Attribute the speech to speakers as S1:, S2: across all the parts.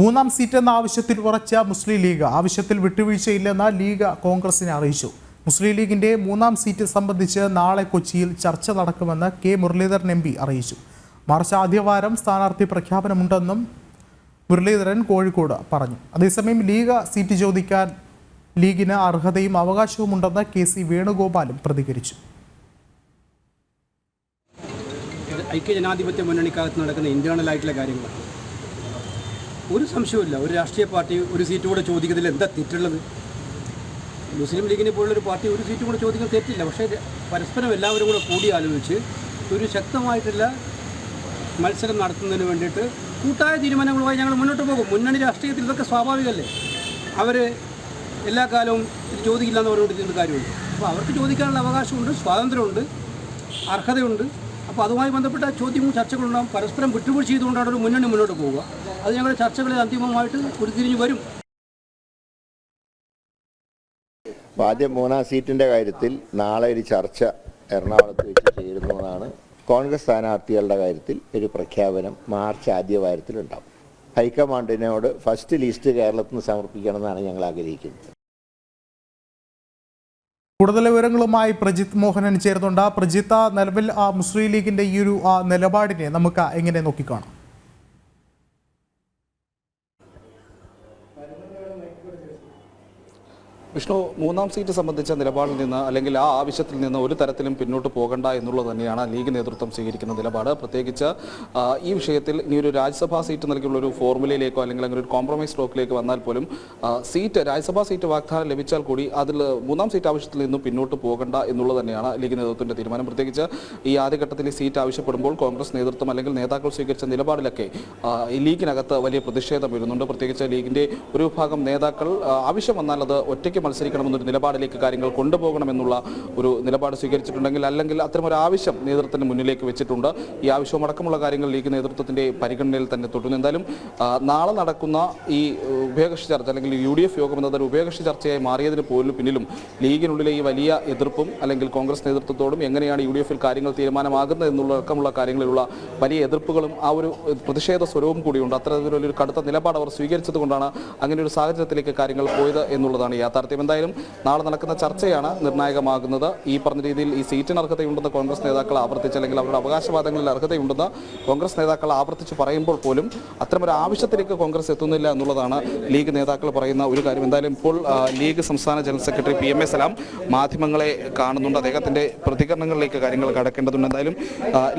S1: മൂന്നാം സീറ്റ് എന്ന ആവശ്യത്തിൽ ഉറച്ച മുസ്ലിം ലീഗ് ആവശ്യത്തിൽ വിട്ടുവീഴ്ചയില്ലെന്ന് ലീഗ് കോൺഗ്രസിനെ അറിയിച്ചു. മുസ്ലിം ലീഗിന്റെ മൂന്നാം സീറ്റ് സംബന്ധിച്ച് നാളെ കൊച്ചിയിൽ ചർച്ച നടക്കുമെന്ന് കെ. മുരളീധരൻ എം പി അറിയിച്ചു. മാർച്ച് ആദ്യവാരം സ്ഥാനാർത്ഥി പ്രഖ്യാപനമുണ്ടെന്നും മുരളീധരൻ കോഴിക്കോട് പറഞ്ഞു. അതേസമയം ലീഗ് സീറ്റ് ചോദിക്കാൻ ലീഗിന് അർഹതയും അവകാശവുമുണ്ടെന്ന് കെ. സി. വേണുഗോപാലും പ്രതികരിച്ചു.
S2: ഐക്യ ഐക്യജനാധിപത്യ മുന്നണിക്കകത്ത് നടക്കുന്ന ഇന്റേണൽ ആയിട്ടുള്ള കാര്യങ്ങളാണ്. ഒരു സംശയമില്ല ഒരു രാഷ്ട്രീയ പാർട്ടി ഒരു സീറ്റ് കൂടെ ചോദിക്കുന്നതിൽ എന്താ തെറ്റുള്ളത്? മുസ്ലിം ലീഗിനെ പോലുള്ളൊരു പാർട്ടി ഒരു സീറ്റ് കൂടെ ചോദിക്കാൻ തെറ്റില്ല. പക്ഷേ പരസ്പരം എല്ലാവരും കൂടെ കൂടി ആലോചിച്ച് ഒരു ശക്തമായിട്ടുള്ള മത്സരം നടത്തുന്നതിന് വേണ്ടിയിട്ട് കൂട്ടായ തീരുമാനങ്ങളുമായി ഞങ്ങൾ മുന്നോട്ട് പോകും. മുന്നണി രാഷ്ട്രീയത്തിൽ ഇതൊക്കെ സ്വാഭാവികമല്ലേ? അവർ എല്ലാ കാലവും ചോദിക്കില്ല എന്ന് പറഞ്ഞുകൊണ്ടിരിക്കുന്ന കാര്യമുണ്ട്. അപ്പോൾ അവർക്ക് ചോദിക്കാനുള്ള അവകാശമുണ്ട് സ്വാതന്ത്ര്യമുണ്ട് അർഹതയുണ്ട്. അപ്പോൾ അതുമായി ബന്ധപ്പെട്ട ചോദ്യവും ചർച്ചകളുണ്ടാകും പരസ്പരം വിട്ടുവീഴ്ച ചെയ്തുകൊണ്ടാണ് ഒരു മുന്നണി മുന്നോട്ട് പോവുക. അത് ഞങ്ങളുടെ ചർച്ചകളിൽ അന്തിമമായിട്ട് ഉരുത്തിരിഞ്ഞു വരും.
S3: ആദ്യം മൂന്നാം സീറ്റിന്റെ കാര്യത്തിൽ നാളെ ഒരു ചർച്ച എറണാകുളത്ത് വെച്ച് ചേരുന്നതാണ് കോൺഗ്രസ് സ്ഥാനാർത്ഥികളുടെ കാര്യത്തിൽ ഒരു പ്രഖ്യാപനം മാർച്ച് ആദ്യ വാരത്തിലുണ്ടാവും. ഹൈക്കമാൻഡിനോട് ഫസ്റ്റ് ലിസ്റ്റ് കേരളത്തിന് നിന്ന് സമർപ്പിക്കണമെന്നാണ് ഞങ്ങൾ ആഗ്രഹിക്കുന്നത്.
S1: കൂടുതൽ വിവരങ്ങളുമായി പ്രജിത്ത് മോഹനൻ ചേർന്നുണ്ട് പ്രജിത്ത് നിലവിൽ ആ മുസ്ലിം ലീഗിന്റെ ഈ ഒരു ആ നിലപാടിനെ നമുക്ക് എങ്ങനെ നോക്കിക്കാണാം?
S4: വിഷ്ണു മൂന്നാം സീറ്റ് സംബന്ധിച്ച നിലപാടിൽ നിന്ന് അല്ലെങ്കിൽ ആ ആവശ്യത്തിൽ നിന്ന് ഒരു തരത്തിലും പിന്നോട്ട് പോകണ്ട എന്നുള്ളത് തന്നെയാണ് ലീഗ് നേതൃത്വം സ്വീകരിക്കുന്ന നിലപാട്. പ്രത്യേകിച്ച് ഈ വിഷയത്തിൽ ഇനി ഒരു രാജ്യസഭാ സീറ്റ് നൽകിയുള്ള ഒരു ഫോർമുലയിലേക്കോ അല്ലെങ്കിൽ അങ്ങനെ ഒരു കോംപ്രമൈസ് ബ്ലോക്കിലേക്ക് വന്നാൽ പോലും സീറ്റ് രാജ്യസഭാ സീറ്റ് വാഗ്ദാനം ലഭിച്ചാൽ കൂടി അതിൽ മൂന്നാം സീറ്റ് ആവശ്യത്തിൽ നിന്നും പിന്നോട്ട് പോകണ്ട എന്നുള്ളത് തന്നെയാണ് ലീഗ് നേതൃത്വത്തിന്റെ തീരുമാനം. പ്രത്യേകിച്ച് ഈ ആദ്യഘട്ടത്തിൽ സീറ്റ് ആവശ്യപ്പെടുമ്പോൾ കോൺഗ്രസ് നേതൃത്വം അല്ലെങ്കിൽ നേതാക്കൾ സ്വീകരിച്ച നിലപാടിലൊക്കെ ലീഗിനകത്ത് വലിയ പ്രതിഷേധം വരുന്നുണ്ട്. പ്രത്യേകിച്ച് ലീഗിന്റെ ഒരു വിഭാഗം നേതാക്കൾ ആവശ്യം വന്നാൽ അത് ഒറ്റയ്ക്ക് മത്സരിക്കണമെന്നൊരു നിലപാടിലേക്ക് കാര്യങ്ങൾ കൊണ്ടുപോകണമെന്നുള്ള ഒരു നിലപാട് സ്വീകരിച്ചിട്ടുണ്ടെങ്കിൽ അല്ലെങ്കിൽ അത്തരമൊരു ആവശ്യം നേതൃത്വത്തിന് മുന്നിലേക്ക് വെച്ചിട്ടുണ്ട്. ഈ ആവശ്യവും അടക്കമുള്ള കാര്യങ്ങൾ ലീഗ് നേതൃത്വത്തിന്റെ പരിഗണനയിൽ തന്നെ തുടരുന്നു. എന്തായാലും നാളെ നടക്കുന്ന ഈ ഉഭയകക്ഷി ചർച്ച അല്ലെങ്കിൽ യു ഡി എഫ് യോഗം എന്നതൊരു ഉഭയകക്ഷി ചർച്ചയായി മാറിയതിന് പോലും പിന്നിലും ലീഗിനുള്ളിലെ ഈ വലിയ എതിർപ്പും അല്ലെങ്കിൽ കോൺഗ്രസ് നേതൃത്വത്തോടും എങ്ങനെയാണ് യു ഡി എഫിൽ കാര്യങ്ങൾ തീരുമാനമാകുന്നത് എന്നുള്ള അടക്കമുള്ള കാര്യങ്ങളിലുള്ള വലിയ എതിർപ്പുകളും ആ ഒരു പ്രതിഷേധ സ്വരവും കൂടിയുണ്ട്. അത്തരത്തിലൊരു കടുത്ത നിലപാട് അവർ സ്വീകരിച്ചത് കൊണ്ടാണ് അങ്ങനെ ഒരു സാഹചര്യത്തിലേക്ക് കാര്യങ്ങൾ പോയത് എന്നുള്ളതാണ് യാഥാർത്ഥ്യം. എന്തായാലും നാളെ നടക്കുന്ന ചർച്ചയാണ് നിർണായകമാകുന്നത്. ഈ പറഞ്ഞ രീതിയിൽ ഈ സീറ്റിന് അർഹതയുണ്ടെന്ന് കോൺഗ്രസ് നേതാക്കൾ ആവർത്തിച്ച് അല്ലെങ്കിൽ അവരുടെ അവകാശവാദങ്ങളിൽ അർഹതയുണ്ടെന്ന് കോൺഗ്രസ് നേതാക്കൾ ആവർത്തിച്ച് പറയുമ്പോൾ പോലും അത്തരമൊരു ആവശ്യത്തിലേക്ക് കോൺഗ്രസ് എത്തുന്നില്ല എന്നുള്ളതാണ് ലീഗ് നേതാക്കൾ പറയുന്ന ഒരു കാര്യം. എന്തായാലും ഇപ്പോൾ ലീഗ് സംസ്ഥാന general secretary P M A Salam മാധ്യമങ്ങളെ കാണുന്നുണ്ട്. അദ്ദേഹത്തിന്റെ പ്രതികരണങ്ങളിലേക്ക് കാര്യങ്ങൾ കടക്കേണ്ടതുണ്ട്. എന്തായാലും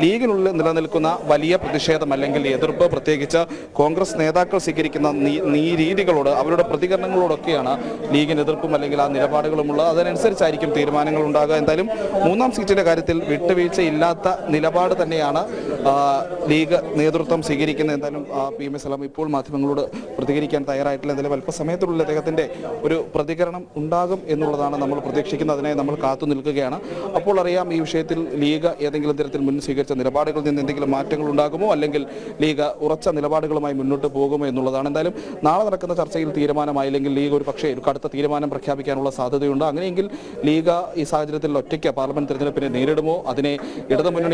S4: ലീഗിനുള്ളിൽ നിലനിൽക്കുന്ന വലിയ പ്രതിഷേധം അല്ലെങ്കിൽ എതിർപ്പ് പ്രത്യേകിച്ച് കോൺഗ്രസ് നേതാക്കൾ സ്വീകരിക്കുന്ന നീ രീതികളോട് അവരുടെ പ്രതികരണങ്ങളോടൊക്കെയാണ് ലീഗിന് എതിർപ്പും അല്ലെങ്കിൽ ആ നിലപാടുകളുമുള്ള അതിനനുസരിച്ചായിരിക്കും തീരുമാനങ്ങൾ ഉണ്ടാകുക എന്തായാലും മൂന്നാം സീറ്റിന്റെ കാര്യത്തിൽ വിട്ടുവീഴ്ച ഇല്ലാത്ത നിലപാട് തന്നെയാണ് ലീഗ് നേതൃത്വം സ്വീകരിക്കുന്നത്. എന്തായാലും പി എം എസ് സലാം ഇപ്പോൾ മാധ്യമങ്ങളോട് പ്രതികരിക്കാൻ തയ്യാറായിട്ടില്ല. എന്തായാലും അല്പസമയത്തിനുള്ളിൽ അദ്ദേഹത്തിന്റെ ഒരു പ്രതികരണം ഉണ്ടാകും എന്നുള്ളതാണ് നമ്മൾ പ്രതീക്ഷിക്കുന്നത്. അതിനെ നമ്മൾ കാത്തു നിൽക്കുകയാണ്. അപ്പോൾ അറിയാം ഈ വിഷയത്തിൽ ലീഗ് ഏതെങ്കിലും തരത്തിൽ മുൻ സ്വീകരിച്ച നിലപാടുകളിൽ നിന്ന് എന്തെങ്കിലും മാറ്റങ്ങൾ ഉണ്ടാകുമോ? അല്ലെങ്കിൽ ലീഗ് ഉറച്ച നിലപാടുകളുമായി മുന്നോട്ട് പോകുമോ എന്നുള്ളതാണ്. എന്തായാലും നാളെ നടക്കുന്ന ചർച്ചയിൽ തീരുമാനമായില്ലെങ്കിൽ ലീഗ് ഒരു പക്ഷേ ഒരു കടുത്ത തീരുമാനം പ്രഖ്യാപിക്കാനുള്ള സാധ്യതയുണ്ട്. അങ്ങനെയെങ്കിൽ ലീഗ് ഈ സാഹചര്യത്തിൽ ഒറ്റയ്ക്ക് പാർലമെന്റ് തെരഞ്ഞെടുപ്പിനെ നേരിടുമോ? അതിനെ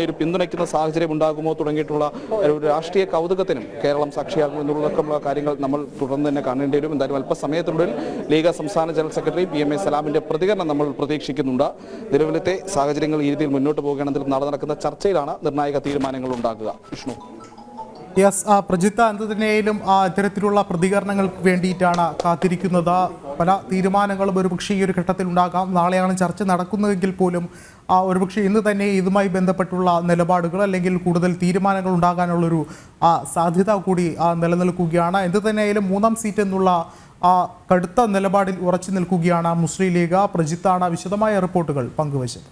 S4: ഒരു പിന്തുണയ്ക്കുന്ന സാഹചര്യം ഉണ്ടാകുമോ തുടങ്ങിയിട്ടുള്ള ഒരു രാഷ്ട്രീയ കൗതുകത്തിനും കേരളം സാക്ഷിയാകും എന്നുള്ള കാര്യങ്ങൾ നമ്മൾ തുടർന്ന് തന്നെ കാണേണ്ടി വരും. എന്തായാലും അല്പസമയത്തിനുള്ളിൽ ലീഗ് സംസ്ഥാന general secretary P M A സലാമിന്റെ പ്രതികരണം നമ്മൾ പ്രതീക്ഷിക്കുന്നുണ്ട്. നിലവിലത്തെ സാഹചര്യങ്ങൾ ഈ രീതിയിൽ മുന്നോട്ട് പോകുകയാണെങ്കിൽ നാളെ നടക്കുന്ന ചർച്ചയിലാണ് നിർണായക തീരുമാനങ്ങൾ ഉണ്ടാകുക. വിഷ്ണു.
S1: യെസ് പ്രജിത്ത ആ ഇത്തരത്തിലുള്ള പ്രതികരണങ്ങൾക്ക് വേണ്ടിയിട്ടാണ് കാത്തിരിക്കുന്നത്. പല തീരുമാനങ്ങളും ഒരുപക്ഷെ ഈ ഒരു ഘട്ടത്തിൽ ഉണ്ടാകാം. നാളെയാണ് ചർച്ച നടക്കുന്നതെങ്കിൽ പോലും ഒരുപക്ഷെ ഇന്ന് തന്നെ ഇതുമായി ബന്ധപ്പെട്ടുള്ള നിലപാടുകൾ അല്ലെങ്കിൽ കൂടുതൽ തീരുമാനങ്ങൾ ഉണ്ടാകാനുള്ളൊരു സാധ്യത കൂടി നിലനിൽക്കുകയാണ്. എന്ത് തന്നെയായാലും മൂന്നാം സീറ്റ് എന്നുള്ള ആ കടുത്ത നിലപാടിൽ ഉറച്ചു നിൽക്കുകയാണ് മുസ്ലിം ലീഗ്. പ്രജിത്താണ് വിശദമായ റിപ്പോർട്ടുകൾ പങ്കുവച്ചത്.